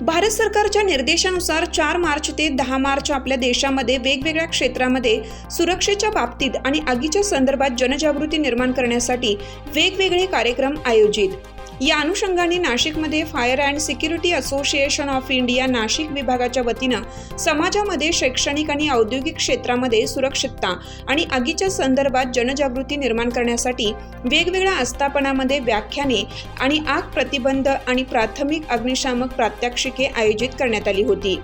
भारत सरकारच्या निर्देशानुसार चार मार्च ते दहा मार्च आपल्या देशामध्ये वेगवेगळ्या क्षेत्रामध्ये सुरक्षेच्या बाबतीत आणि आगीच्या संदर्भात जनजागृती निर्माण करण्यासाठी वेगवेगळे कार्यक्रम आयोजित. या अनुषंगाने नाशिकमध्ये fire and security association of India Nashik विभागाच्या वतीनं समाजामध्ये शैक्षणिक आणि औद्योगिक क्षेत्रामध्ये सुरक्षितता आणि आगीच्या संदर्भात जनजागृती निर्माण करण्यासाठी वेगवेगळ्या आस्थापनामध्ये व्याख्याने आणि आग प्रतिबंध आणि प्राथमिक अग्निशामक प्रात्यक्षिके आयोजित करण्यात आली होती.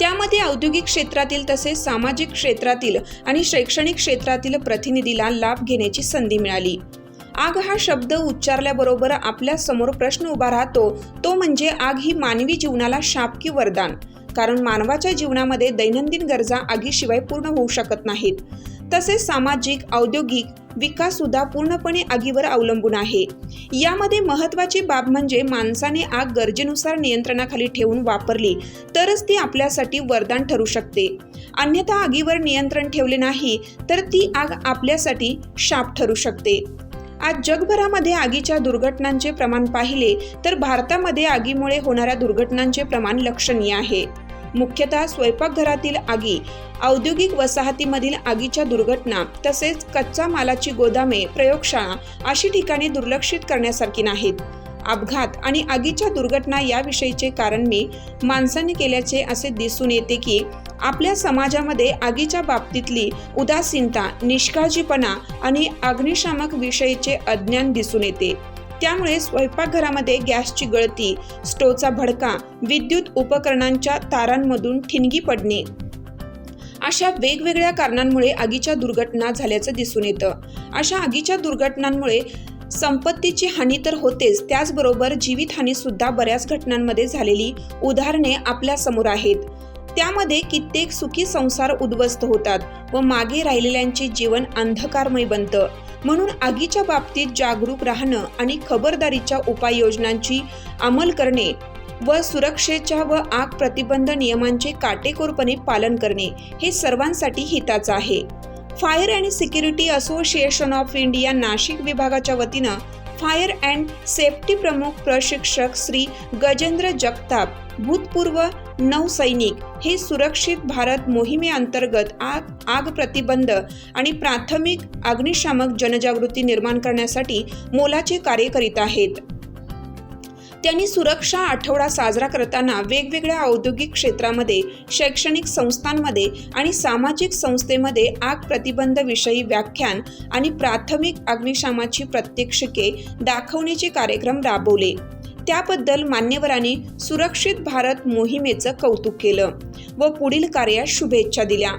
त्यामध्ये औद्योगिक क्षेत्रातील तसेच सामाजिक क्षेत्रातील आणि शैक्षणिक क्षेत्रातील प्रतिनिधीला लाभ घेण्याची संधी मिळाली. आग हा शब्द उच्चारल्याबरोबर आपल्यासमोर प्रश्न उभा राहतो. तो म्हणजे आग ही मानवी जीवनाला शाप की वरदान. कारण मानवाच्या जीवनामध्ये दैनंदिन गरजा आगीशिवाय पूर्ण होऊ शकत नाहीत. तसेच सामाजिक औद्योगिक विकास सुद्धा पूर्णपणे आगीवर अवलंबून आहे. यामध्ये महत्त्वाची बाब म्हणजे माणसाने आग गरजेनुसार नियंत्रणाखाली ठेवून वापरली तरच ती आपल्यासाठी वरदान ठरू शकते. अन्यथा आगीवर नियंत्रण ठेवले नाही तर ती आग आपल्यासाठी शाप ठरू शकते. आज जगभरामध्ये आगीच्या दुर्घटनांचे प्रमाण पाहिले तर भारतामध्ये आगीमुळे होणाऱ्या दुर्घटनांचे प्रमाण लक्षणीय आहे. मुख्यतः स्वयंपाकघरातील आगी औद्योगिक वसाहतीमधील आगीच्या दुर्घटना तसेच कच्चा मालाची गोदामे प्रयोगशाळा अशी ठिकाणी दुर्लक्षित करण्यासारखी नाहीत. अपघात आणि आगीच्या दुर्घटना याविषयीचे कारण मी माणसाने केल्याचे असे दिसून येते की आपल्या समाजामध्ये आगीच्या बाबतीतली उदासीनता निष्काळजीपणा आणि अग्निशामक विषयीचे अज्ञान दिसून येते. त्यामुळे स्वयंपाकघरामध्ये गॅसची गळती स्टोवचा भडका विद्युत उपकरणांच्या तारांमधून ठिणगी पडणे. अशा वेगवेगळ्या कारणांमुळे आगीच्या दुर्घटना झाल्याचं दिसून येतं. अशा आगीच्या दुर्घटनांमुळे संपत्तीची हानी तर होतेच त्याचबरोबर जीवितहानी सुद्धा बऱ्याच घटनांमध्ये झालेली उदाहरणे आपल्यासमोर आहेत. त्यामध्ये कित्येक सुखी संसार उद्ध्वस्त होतात व मागे राहिलेल्यांचे जीवन अंधकारमय बनतं. म्हणून आगीच्या बाबतीत जागरूक राहणं आणि खबरदारीच्या उपाययोजनांची अंमल करणे व सुरक्षेच्या व आग प्रतिबंध नियमांचे काटेकोरपणे पालन करणे हे सर्वांसाठी हिताचं आहे. Fire and security association of India Nashik विभागाच्या वतीनं फायर अँड सेफ्टी प्रमुख प्रशिक्षक श्री गजेंद्र जगताप भूतपूर्व नौसैनिक हे सुरक्षित भारत मोहिमेअंतर्गत आग आग प्रतिबंध आणि प्राथमिक अग्निशामक जनजागृती निर्माण करण्यासाठी मोलाचे कार्य करीत आहेत. त्यांनी सुरक्षा आठवडा साजरा करताना वेगवेगळ्या औद्योगिक क्षेत्रामध्ये शैक्षणिक संस्थांमध्ये आणि सामाजिक संस्थेमध्ये आग प्रतिबंधविषयी व्याख्यान आणि प्राथमिक अग्निशामाची प्रत्यक्षिके दाखवण्याचे कार्यक्रम राबवले. त्याबद्दल मान्यवरांनी सुरक्षित भारत मोहिमेचं कौतुक केलं व पुढील कार्यास शुभेच्छा दिल्या.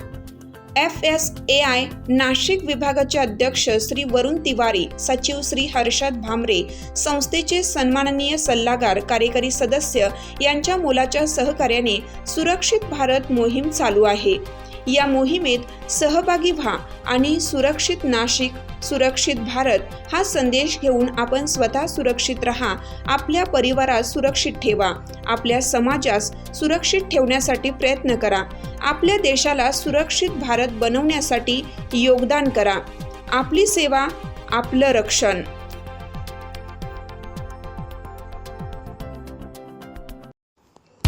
F S A I Nashik विभागाचे अध्यक्ष श्री वरुण तिवारी सचिव श्री हर्षद भामरे संस्थेचे सन्माननीय सल्लागार कार्यकारी सदस्य यांच्या मोलाच्या सहकार्याने सुरक्षित भारत मोहीम चालू आहे. या मोहिमेत सहभागी व्हा आणि सुरक्षित नाशिक सुरक्षित भारत हा संदेश घेऊन आपण स्वतः सुरक्षित राहा. आपल्या परिवारात सुरक्षित ठेवा. आपल्या समाजास सुरक्षित ठेवण्यासाठी प्रयत्न करा. आपल्या देशाला सुरक्षित भारत बनवण्यासाठी योगदान करा. आपली सेवा आपलं रक्षण.